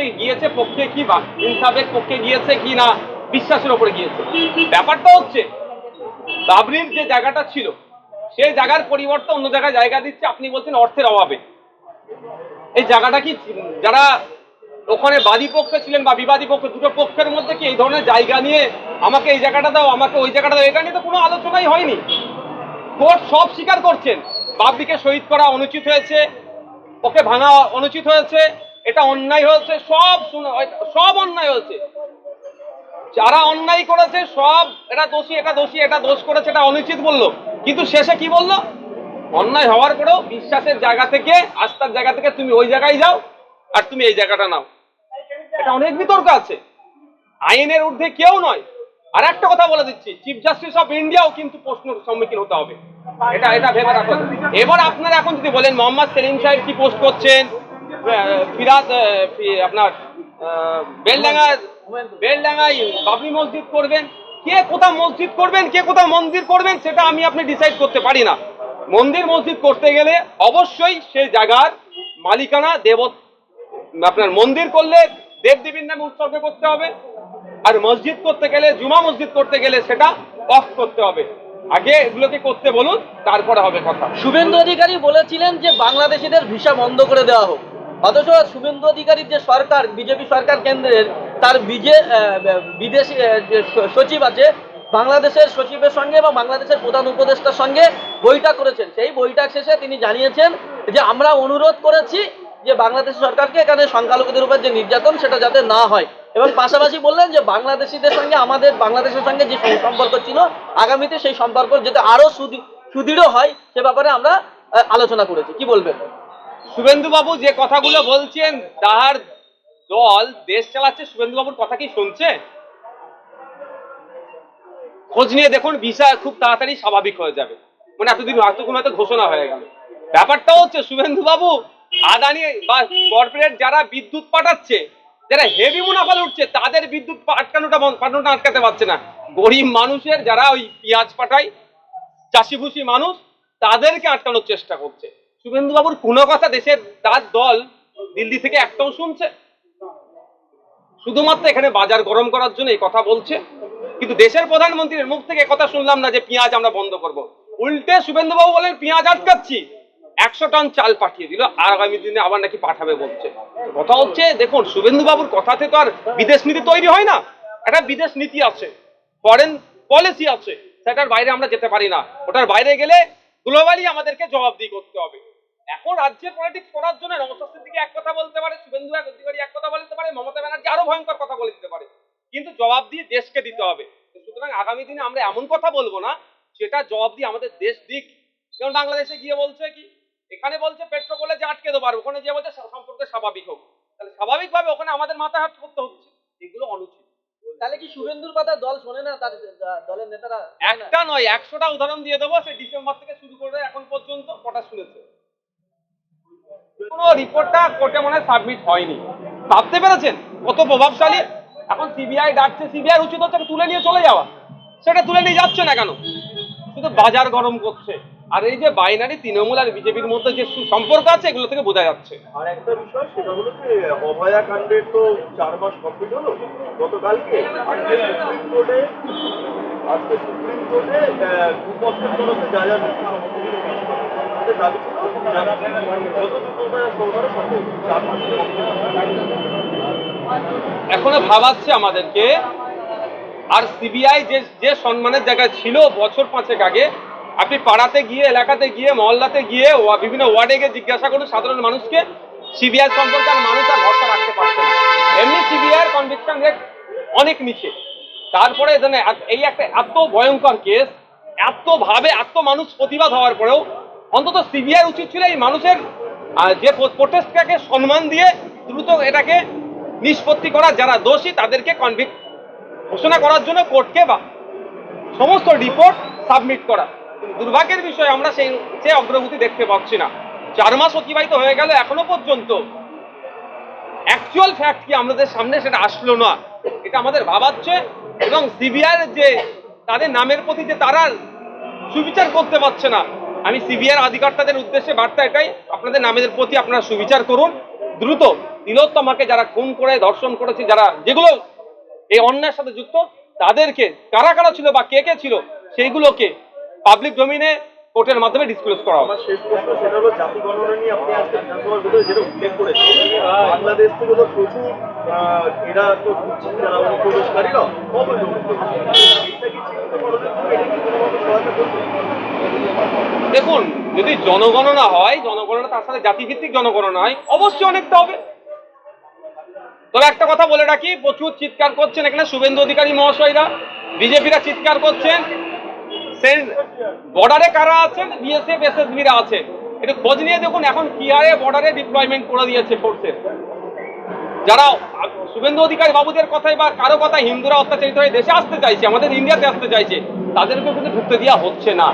পক্ষে গিয়েছে, পক্ষে কি বা ইনসাফের পক্ষে গিয়েছে কি না বিশ্বাসের ওপরে গিয়েছে। ব্যাপারটা হচ্ছে বাবরির যে জায়গাটা ছিল, সেই জায়গার পরিবর্তে অন্য জায়গায় জায়গা দিচ্ছে, আপনি বলছেন অর্থের অভাবে। এই জায়গাটা কি যারা ওখানে বাদী পক্ষে ছিলেন বা বিবাদী পক্ষ, দুটো পক্ষের মধ্যে কি এই ধরনের জায়গা নিয়ে আমাকে এই জায়গাটা দাও, আমাকে ওই জায়গাটা দাও, এটা নিয়ে তো কোনো আলোচনাই হয়নি। কোর্ট সব স্বীকার করছেন। বাবরিকে শহীদ করা অনুচিত হয়েছে, ওকে ভাঙা অনুচিত হয়েছে এটা অন্যায় হয়েছে, সব সব অন্যায় হয়েছে। যারা অন্যায় করেছে, সব এটা দোষী এটা দোষী, এটা দোষ করেছে, এটা অনুচিত বলল। কিন্তু শেষে কি বলল? অন্যায় হওয়ার পরেও বিশ্বাসের জায়গা থেকে, আস্থার জায়গা থেকে তুমি ওই জায়গায় যাও, আর তুমি এই জায়গাটা নাও। এটা অনেক বিতর্ক আছে। আইনের ঊর্ধ্বে কেউ নয়। আর একটা কথা বলে দিচ্ছি চিফ জাস্টিস অফ ইন্ডিয়াও কিন্তু প্রশ্নের সম্মুখীন হতে হবে। এটা এটা ভেবে রাখো। এবার আপনারা এখন যদি বলেন, মোহাম্মদ সেলিম সাহেব কি পোস্ট করছেন? আহ, ফিরাদ আহ, ফি- আপনার বেলডাঙ্গা বেলডাঙ্গায় বাবরি মসজিদ করবেন। কে কোথাও মসজিদ করবেন কে কোথাও মন্দির করবেন সেটা আমি আপনি ডিসাইড করতে পারি না। মন্দির মসজিদ করতে গেলে অবশ্যই সেই জায়গার মালিকানা দেব আপনার মন্দির করলে দেবদেবীর নামে উৎসর্গ করতে হবে। আর মসজিদ করতে গেলে জুমা মসজিদ করতে গেলে সেটা অফ করতে হবে। আগে এগুলোকে করতে বলুন তারপরে হবে কথা। শুভেন্দু অধিকারী বলেছিলেন যে বাংলাদেশিদের ভিসা বন্ধ করে দেওয়া হোক। অথচ শুভেন্দু অধিকারীর যে সরকার, বিজেপি সরকার কেন্দ্রের, তার বিজে বিদেশি সচিব আছে, বাংলাদেশের সচিবের সঙ্গে এবং বাংলাদেশের প্রধান উপদেষ্টার সঙ্গে বৈঠক করেছেন। সেই বৈঠক শেষে তিনি জানিয়েছেন যে, আমরা অনুরোধ করেছি যে, বাংলাদেশ সরকারকে এখানে সংখ্যালঘুদের উপর যে নির্যাতন, সেটা যাতে না হয়। এবং পাশাপাশি বললেন যে, বাংলাদেশিদের সঙ্গে আমাদের, বাংলাদেশের সঙ্গে যে সম্পর্ক ছিল, আগামীতে সেই সম্পর্ক যাতে আরও সুদৃ- সুদৃঢ় হয়, সে ব্যাপারে আমরা আলোচনা করেছি। কি বলবেন? শুভেন্দু বাবু যে কথাগুলো বলছেন, তাহার দল দেশ চালাচ্ছে শুভেন্দু বাবুর কথা কি শুনছে? খোঁজ নিয়ে দেখুন, ভিসা খুব তাড়াতাড়ি স্বাভাবিক হয়ে যাবে। মানে এতদিন এতক্ষণ হয়তো ঘোষণা হয়ে গেল। ব্যাপারটা হচ্ছে শুভেন্দু বাবু আদানি বা কর্পোরেট যারা বিদ্যুৎ পাঠাচ্ছে, যারা হেভি মুনাফা উঠছে তাদের বিদ্যুৎ আটকানোটা পাঠানোটা আটকাতে পারছে না। গরিব মানুষের যারা ওই পেঁয়াজ পাঠায়, চাষিভুষি মানুষ, তাদেরকে আটকানোর চেষ্টা করছে। শুভেন্দু বাবুর কোনো কথা দেশের তার দল দিল্লি থেকে একটাও শুনছে? শুধুমাত্র এখানে বাজার গরম করার জন্য এই কথা বলছে। কিন্তু দেশের প্রধানমন্ত্রীর মুখ থেকে কথা শুনলাম না যে পেঁয়াজ আমরা বন্ধ করব। উল্টে শুভেন্দু বাবু বলেন, পেঁয়াজ আটকাচ্ছি। একশো টন চাল পাঠিয়ে দিল। আর আগামী দিনে আবার নাকি পাঠাবে বলছে। কথা হচ্ছে, দেখুন শুভেন্দু বাবুর কথাতে তো আর বিদেশ নীতি তৈরি হয় না। একটা বিদেশ নীতি আছে ফরেন পলিসি আছে। সেটার বাইরে আমরা যেতে পারি না। ওটার বাইরে গেলে গ্লোবালি আমাদেরকে জবাবদিহি করতে হবে। এখন রাজ্যের পলিটিক্স করার জন্য নমস্কার দিকে এক কথা বলতে পারে শুভেন্দু এক অধিকারী এক কথা বলতে পারে মমতা ব্যানার্জি আরও ভয়ঙ্কর কথা বলে দিতে পারে। কিন্তু জবাব দিয়ে দেশকে দিতে হবে। সুতরাং আগামী দিনে আমরা এমন কথা বলব না যেটা জবাব দিয়ে আমাদের দেশ দিক। যেমন বাংলাদেশে গিয়ে বলছে কি এখানে বলছে পেট্রো বলে যে আটকে দেবো আর ওখানে যে বলছে সম্পর্ক স্বাভাবিক হোক। তাহলে স্বাভাবিকভাবে ওখানে আমাদের মাথা হাত করতে হচ্ছে। এগুলো অনুচিত। তাহলে কি শুভেন্দুর কথা দল শোনে না তার দলের নেতারা? একটা নয় একশোটা উদাহরণ দিয়ে দেবো সে ডিসেম্বর থেকে শুরু করে এখন পর্যন্ত কটা শুনেছে। কোনো রিপোর্টটা কোর্টে মনে হয় সাবমিট হয়নি। ভাবতে পেরেছেন? কত প্রভাবশালী? এখন সিবিআই ডাকছে সিবিআই উচিত হচ্ছে তুলে নিয়ে চলে যাওয়া। সেটা তুলে নিয়ে যাচ্ছে না কেন? শুধু বাজার গরম করছে। আর এই যে বাইনারি তৃণমূল আর বিজেপির মধ্যে যে সম্পর্ক আছে, এগুলো থেকে বোঝা যাচ্ছে। আর একটা বিষয়, সেটা হলো যে তো চার মাস কমপ্লিট হলো। গতকালকে সুপ্রিম কোর্টে, আজকে সুপ্রিম কোর্টে দুপক্ষের তরফে যা যা দাবি এখনও ভাবাচ্ছে আমাদেরকে। আর সিবিআই যে যে সম্মানের জায়গায় ছিল বছর পাঁচেক আগে, আপনি পাড়াতে গিয়ে, এলাকাতে গিয়ে, মহল্লাতে গিয়ে বিভিন্ন ওয়ার্ডে গিয়ে জিজ্ঞাসা করুন সাধারণ মানুষকে সিবিআই সম্পর্কে আর মানুষ আর ভরসা রাখতে পারছে এমনি সিবিআই কনভিকশন রেট অনেক নিচে। তারপরে এই একটা এত ভয়ঙ্কর কেস এত ভাবে এত মানুষ প্রতিবাদ হওয়ার পরেও অন্তত সিবিআই উচিত ছিল এই মানুষের যে প্রোটেস্টটাকে সম্মান দিয়ে দ্রুত এটাকে নিষ্পত্তি করা, যারা দোষী তাদেরকে কনভিক্ট ঘোষণা করার জন্য কোর্টকে বা সমস্ত রিপোর্ট সাবমিট করা। দুর্ভাগ্যের বিষয়, আমরা সেই সে অগ্রগতি দেখতে পাচ্ছি না। চার মাস অতিবাহিত হয়ে গেল এখনও পর্যন্ত। অ্যাকচুয়াল ফ্যাক্ট কি আমাদের সামনে সেটা আসলো না। এটা আমাদের ভাবাচ্ছে এবং সিবিআই যে তাদের নামের প্রতি যে তারা সুবিচার করতে পারছে না আমি সিবিআই আধিকারতাদের উদ্দেশ্যে বার্তা এটাই, আপনাদের নামের প্রতি আপনারা সুবিচার করুন। দ্রুত তিলোত্তমাকে যারা খুন করে, ধর্ষণ করেছে, যারা যেগুলো এই অন্যায়ের সাথে যুক্ত, তাদেরকে কারা কারা ছিল বা কে কে ছিল, সেইগুলোকে পাবলিক ডোমিনে কোর্টের মাধ্যমে ডিসক্লোজ করা হবে। দেখুন, যদি জনগণনা হয়, জনগণনা তার সাথে জাতিভিত্তিক জনগণনা হয়, অবশ্যই অনেকটা হবে। তবে একটা কথা বলে রাখি, প্রচুর চিৎকার করছেন এখানে শুভেন্দু অধিকারী মহাশয়রা, বিজেপিরা চিৎকার করছেন। বর্ডারে কারা আছেন? বিএসএফ এসএসবিরা আছে একটু খোঁজ নিয়ে দেখুন এখন কি হারে বর্ডারে ডিপ্লয়মেন্ট করে দিয়েছে ফোর্সের যারা শুভেন্দু অধিকারী বাবুদের কথাই বা কারও কথায় হিন্দুরা অত্যাচারিত হয়ে দেশে আসতে চাইছে, আমাদের ইন্ডিয়াতে আসতে চাইছে তাদেরকে কিন্তু ঢুকতে দেওয়া হচ্ছে না।